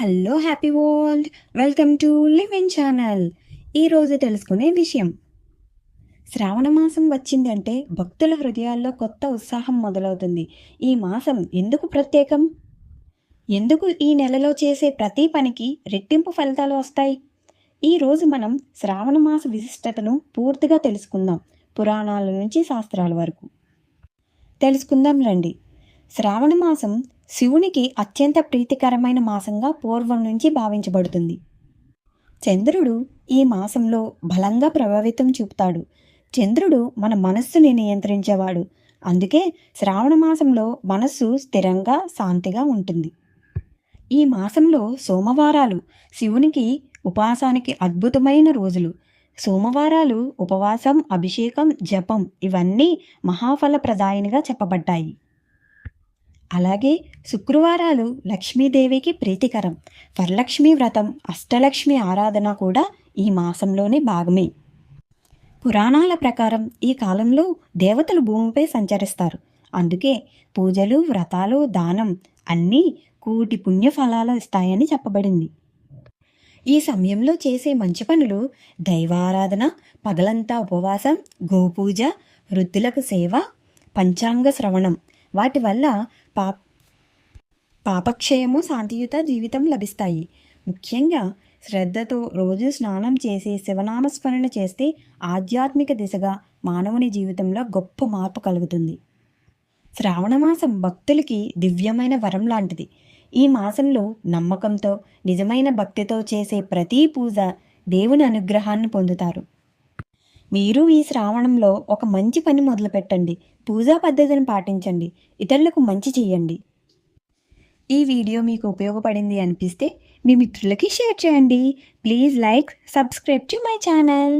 Hello happy world welcome to live in channel ఈరోజు తెలుసుకునే విషయం. శ్రావణ మాసం వచ్చిందంటే భక్తుల హృదయాల్లో కొత్త ఉత్సాహం మొదలవుతుంది. ఈ మాసం ఎందుకు ప్రత్యేకం? ఎందుకు ఈ నెలలో చేసే ప్రతి పనికి రెట్టింపు ఫలితాలు వస్తాయి? ఈరోజు మనం శ్రావణ మాస విశిష్టతను పూర్తిగా తెలుసుకుందాం. పురాణాల నుంచి శాస్త్రాల వరకు. తెలుసుకుందాం రండి. శ్రావణ మాసం శివునికి అత్యంత ప్రీతికరమైన మాసంగా పూర్వం నుంచి భావించబడుతుంది. చంద్రుడు ఈ మాసంలో బలంగా ప్రభావితం చూపుతాడు. చంద్రుడు మన మనస్సుని నియంత్రించేవాడు. అందుకే శ్రావణ మాసంలో మనస్సు స్థిరంగా శాంతిగా ఉంటుంది. ఈ మాసంలో సోమవారాలు శివునికి ఉపాసానికి అద్భుతమైన రోజులు. సోమవారాలు ఉపవాసం అభిషేకం జపం ఇవన్నీ మహాఫలప్రదాయనిగా చెప్పబడ్డాయి. అలాగే శుక్రవారాలు లక్ష్మీదేవికి ప్రీతికరం. వరలక్ష్మి వ్రతం అష్టలక్ష్మి ఆరాధన కూడా ఈ మాసంలోనే భాగమే. పురాణాల ప్రకారం ఈ కాలంలో దేవతలు భూమిపై సంచరిస్తారు. అందుకే పూజలు వ్రతాలు దానం అన్నీ కూటి పుణ్యఫలాలు ఇస్తాయని చెప్పబడింది. ఈ సమయంలో చేసే మంచి పనులు దైవారాధన పగలంతా ఉపవాసం గోపూజ వృద్ధులకు సేవ పంచాంగ శ్రవణం వాటి వల్ల పా పాపక్షయము శాంతియుత జీవితం లభిస్తాయి. ముఖ్యంగా శ్రద్ధతో రోజు స్నానం చేసి శివనామస్మరణ చేస్తే ఆధ్యాత్మిక దిశగా మానవుని జీవితంలో గొప్ప మార్పు కలుగుతుంది. శ్రావణమాసం భక్తులకి దివ్యమైన వరం లాంటిది. ఈ మాసంలో నమ్మకంతో నిజమైన భక్తితో చేసే ప్రతి పూజ దేవుని అనుగ్రహాన్ని పొందుతారు. మీరు ఈ శ్రావణంలో ఒక మంచి పని మొదలుపెట్టండి. పూజా పద్ధతిని పాటించండి. ఇతరులకు మంచి చేయండి ఈ వీడియో మీకు ఉపయోగపడింది అనిపిస్తే మీ మిత్రులకి షేర్ చేయండి. Please like subscribe to my channel.